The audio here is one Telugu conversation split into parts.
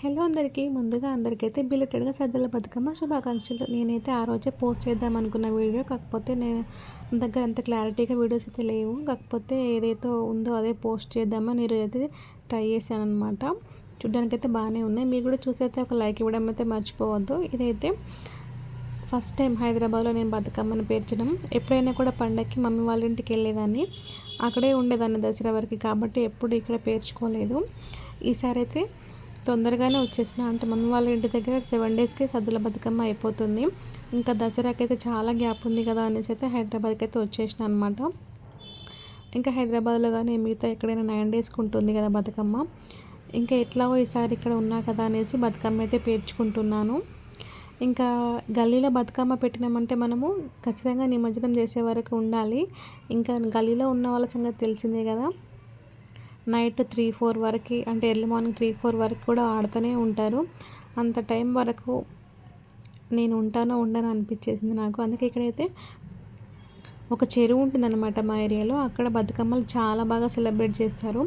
హలో అందరికీ. ముందుగా అందరికైతే బిలెటెడ్గా సద్దల బతుకమ్మ శుభాకాంక్షలు. నేనైతే ఆ రోజే పోస్ట్ చేద్దాం అనుకున్న వీడియో. కాకపోతే నేను దగ్గర అంత క్లారిటీగా వీడియోస్ అయితే లేవు. కాకపోతే ఏదైతే ఉందో అదే పోస్ట్ చేద్దామని ఈరోజు అయితే ట్రై చేశాను అనమాట చూడ్డానికైతే బాగానే ఉన్నాయి. మీరు కూడా చూసైతే ఒక లైక్ ఇవ్వడం అయితే మర్చిపోవద్దు. ఇదైతే ఫస్ట్ టైం హైదరాబాద్లో నేను బతుకమ్మని పేర్చడం. ఎప్పుడైనా కూడా పండగకి మమ్మీ వాళ్ళ ఇంటికి వెళ్ళేదాన్ని. అక్కడే ఉండేదాన్ని దసరా వరకు కాబట్టి ఎప్పుడు ఇక్కడ పేర్చుకోలేదు. ఈసారి అయితే తొందరగానే వచ్చేసిన. అంటే మమ్మీ వాళ్ళ ఇంటి దగ్గర సెవెన్ డేస్కి సద్దుల బతుకమ్మ అయిపోతుంది. ఇంకా దసరాకి అయితే చాలా గ్యాప్ ఉంది కదా అనేసి అయితే హైదరాబాద్కి అయితే వచ్చేసిన అనమాట ఇంకా హైదరాబాద్లో కానీ మిగతా ఎక్కడైనా నైన్ డేస్కి ఉంటుంది కదా బతుకమ్మ. ఇంకా ఎట్లాగో ఈసారి ఇక్కడ ఉన్నా కదా అనేసి బతుకమ్మ అయితే పేర్చుకుంటున్నాను. ఇంకా గల్లీలో బతుకమ్మ పెట్టినామంటే మనము ఖచ్చితంగా నిమజ్జనం చేసే వరకు ఉండాలి. ఇంకా గల్లీలో ఉన్న వాళ్ళ సంగతి తెలిసిందే కదా. నైట్ త్రీ ఫోర్ వరకు అంటే ఎర్లీ మార్నింగ్ త్రీ ఫోర్ వరకు కూడా ఆడుతూనే ఉంటారు. అంత టైం వరకు నేను ఉంటానో ఉండను అనిపించేసింది నాకు. అందుకే ఇక్కడైతే ఒక చెరువు ఉంటుందన్నమాట మా ఏరియాలో. అక్కడ బతుకమ్మలు చాలా బాగా సెలబ్రేట్ చేస్తారు.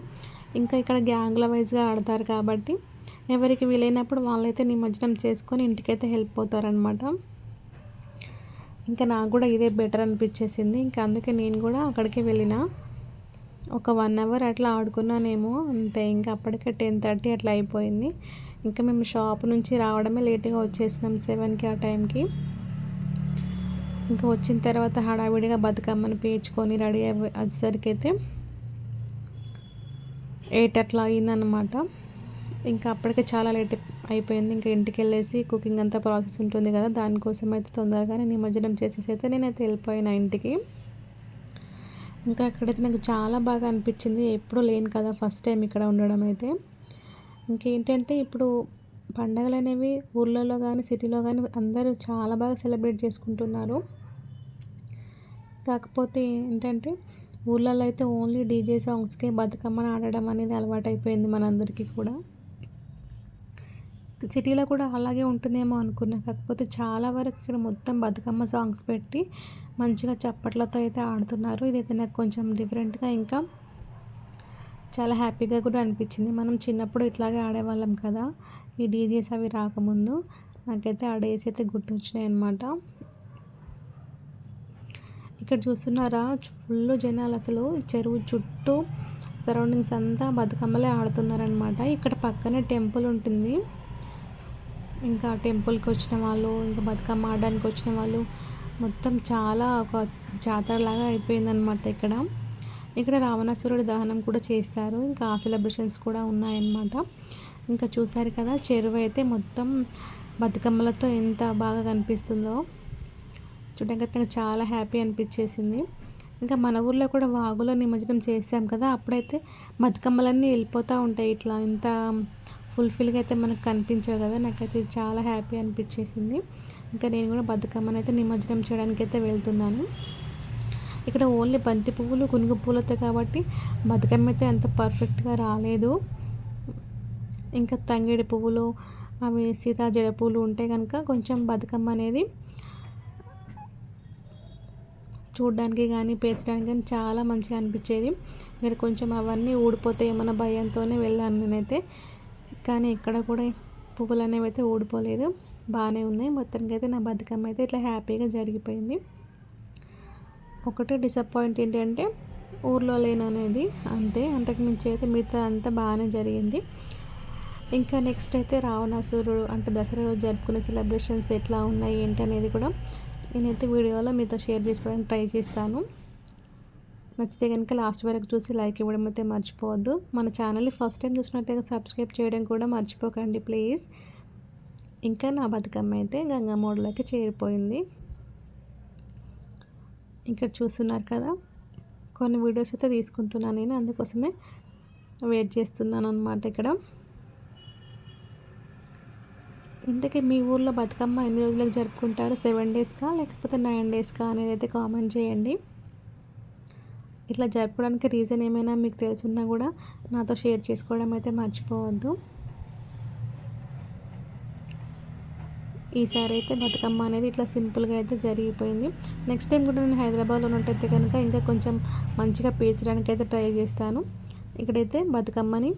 ఇంకా ఇక్కడ గ్యాంగ్ల వైజ్గా ఆడతారు కాబట్టి ఎవరికి వీలైనప్పుడు వాళ్ళైతే నిమజ్జనం చేసుకొని ఇంటికైతే హెల్ప్ అవుతారనమాట ఇంకా నాకు కూడా ఇదే బెటర్ అనిపించేసింది. ఇంకా అందుకే నేను కూడా అక్కడికి వెళ్ళిన. ఒక వన్ అవర్ అట్లా ఆడుకున్నానేమో అంతే. ఇంకా అప్పటికే టెన్ థర్టీ అట్లా అయిపోయింది. ఇంకా మేము షాప్ నుంచి రావడమే లేట్గా వచ్చేసినాం సెవెన్కి ఆ టైంకి. ఇంకా వచ్చిన తర్వాత హడావిడిగా బతుకమ్మని పేర్చుకొని రెడీ అయ్యి వచ్చేసరికి అయితే ఎయిట్ అట్లా అయిందనమాట ఇంకా అప్పటికే చాలా లేట్ అయిపోయింది. ఇంకా ఇంటికి వెళ్ళేసి కుకింగ్ అంతా ప్రాసెస్ ఉంటుంది కదా దానికోసం అయితే తొందరగానే నిమజ్జనం చేసేసి అయితే నేనైతే వెళ్ళిపోయినా ఇంటికి. ఇంకా అక్కడైతే నాకు చాలా బాగా అనిపించింది. ఎప్పుడూ లేను కదా ఫస్ట్ టైం ఇక్కడ ఉండడం అయితే. ఇంకేంటంటే ఇప్పుడు పండగలు అనేవి ఊర్లలో కానీ సిటీలో కానీ అందరూ చాలా బాగా సెలబ్రేట్ చేసుకుంటున్నారు. కాకపోతే ఏంటంటే ఊళ్ళలో అయితే ఓన్లీ డీజే సాంగ్స్కే బతుకమ్మని ఆడడం అనేది అలవాటైపోయింది మనందరికీ కూడా. సిటీలో కూడా అలాగే ఉంటుందేమో అనుకున్నా. కాకపోతే చాలా వరకు ఇక్కడ మొత్తం బతుకమ్మ సాంగ్స్ పెట్టి మంచిగా చప్పట్లతో అయితే ఆడుతున్నారు. ఇదైతే నాకు కొంచెం డిఫరెంట్గా ఇంకా చాలా హ్యాపీగా కూడా అనిపించింది. మనం చిన్నప్పుడు ఇట్లాగే ఆడేవాళ్ళం కదా ఈ డీజేస్ అవి రాకముందు. నాకైతే ఆ డేస్ అయితే గుర్తొచ్చినాయి అనమాట ఇక్కడ చూస్తున్నారా ఫుల్ జనాలు అసలు చెరువు చుట్టూ సరౌండింగ్స్ అంతా బతుకమ్మలే ఆడుతున్నారనమాట ఇక్కడ పక్కనే టెంపుల్ ఉంటుంది. ఇంకా టెంపుల్కి వచ్చిన వాళ్ళు ఇంకా బతుకమ్మ ఆడడానికి వచ్చిన వాళ్ళు మొత్తం చాలా ఒక జాతరలాగా అయిపోయిందనమాట ఇక్కడ. ఇక్కడ రావణాసురుడి దహనం కూడా చేస్తారు. ఇంకా ఆ సెలబ్రేషన్స్ కూడా ఉన్నాయన్నమాట. ఇంకా చూసారు కదా చెరువు అయితే మొత్తం బతుకమ్మలతో ఎంత బాగా కనిపిస్తుందో. చూడడానికి నాకు చాలా హ్యాపీ అనిపించేసింది. ఇంకా మన ఊర్లో కూడా వాగులో నిమజ్జనం చేసాం కదా అప్పుడైతే బతుకమ్మలన్నీ వెళ్ళిపోతూ ఉంటాయి ఇట్లా. ఇంత ఫుల్ఫిల్గా అయితే మనకు కనిపించావు కదా నాకైతే చాలా హ్యాపీ అనిపించేసింది. ఇంకా నేను కూడా బతుకమ్మని అయితే నిమజ్జనం చేయడానికి అయితే వెళ్తున్నాను. ఇక్కడ ఓన్లీ బంతి పువ్వులు కునుగు పువ్వులతో కాబట్టి బతుకమ్మ అయితే అంత పర్ఫెక్ట్గా రాలేదు. ఇంకా తంగిడి పువ్వులు అవి సీతా జడ పువ్వులు ఉంటే కనుక కొంచెం బతుకమ్మ అనేది చూడడానికి కానీ పేర్చడానికి కానీ చాలా మంచిగా అనిపించేది. ఇక్కడ కొంచెం అవన్నీ ఊడిపోతే ఏమన్నా భయంతోనే వెళ్ళాను నేనైతే. కానీ ఇక్కడ కూడా పువ్వులు అనేవి అయితే ఊడిపోలేదు. బాగానే ఉన్నాయి. మొత్తానికి అయితే నా బతుకమ్మ అయితే ఇట్లా హ్యాపీగా జరిగిపోయింది. ఒకటే డిసప్పాయింట్ ఏంటంటే ఊర్లో లేననేది అంతే. అంతకుమించి అయితే మిగతా అంతా బాగానే జరిగింది. ఇంకా నెక్స్ట్ అయితే రావణాసురుడు అంటే దసరా రోజు జరుపుకునే సెలబ్రేషన్స్ ఎట్లా ఉన్నాయి ఏంటి అనేది కూడా నేనైతే వీడియోలో మీతో షేర్ చేసుకోవడానికి ట్రై చేస్తాను. నచ్చితే కనుక లాస్ట్ వరకు చూసి లైక్ ఇవ్వడం అయితే మర్చిపోవద్దు. మన ఛానల్ని ఫస్ట్ టైం చూసినట్టయితే సబ్స్క్రైబ్ చేయడం కూడా మర్చిపోకండి ప్లీజ్. ఇంకా నా బతుకమ్మ అయితే గంగా మోడలోకి చేరిపోయింది. ఇక్కడ చూస్తున్నారు కదా కొన్ని వీడియోస్ అయితే తీసుకుంటున్నాను నేను అందుకోసమే వెయిట్ చేస్తున్నాను అనమాట ఇక్కడ. ఇంతకీ మీ ఊర్లో బతుకమ్మ ఎన్ని రోజులకు జరుపుకుంటారు? సెవెన్ డేస్కా లేకపోతే నైన్ డేస్కా అనేది అయితే కామెంట్ చేయండి. ఇట్లా జరపడానికి రీజన్ ఏమైనా మీకు తెలుసున్నా కూడా నాతో షేర్ చేసుకోవడం అయితే మర్చిపోవద్దు. ఈసారి అయితే బతుకమ్మ అనేది ఇట్లా సింపుల్గా అయితే జరిగిపోయింది. నెక్స్ట్ టైం కూడా నేను హైదరాబాద్లో ఉన్నట్టయితే కనుక ఇంకా కొంచెం మంచిగా పేర్చడానికి అయితే ట్రై చేస్తాను. ఇక్కడైతే బతుకమ్మని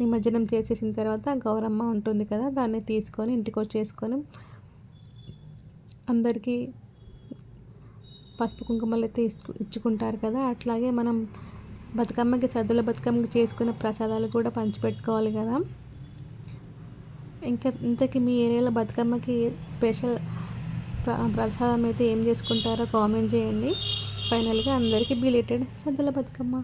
నిమజ్జనం చేసేసిన తర్వాత గౌరమ్మ ఉంటుంది కదా దాన్ని తీసుకొని ఇంటికి వచ్చేసుకొని అందరికీ పసుపు కుంకుమలు అయితే ఇచ్చుకుంటారు కదా అట్లాగే మనం బతుకమ్మకి సద్దుల బతుకమ్మకి చేసుకునే ప్రసాదాలు కూడా పంచిపెట్టుకోవాలి కదా. ఇంకా ఇంతకీ మీ ఏరియాలో బతుకమ్మకి స్పెషల్ ప్రసాదం అయితే ఏం చేసుకుంటారో కామెంట్ చేయండి. ఫైనల్గా అందరికీ బిలేటెడ్ సద్దుల బతుకమ్మ.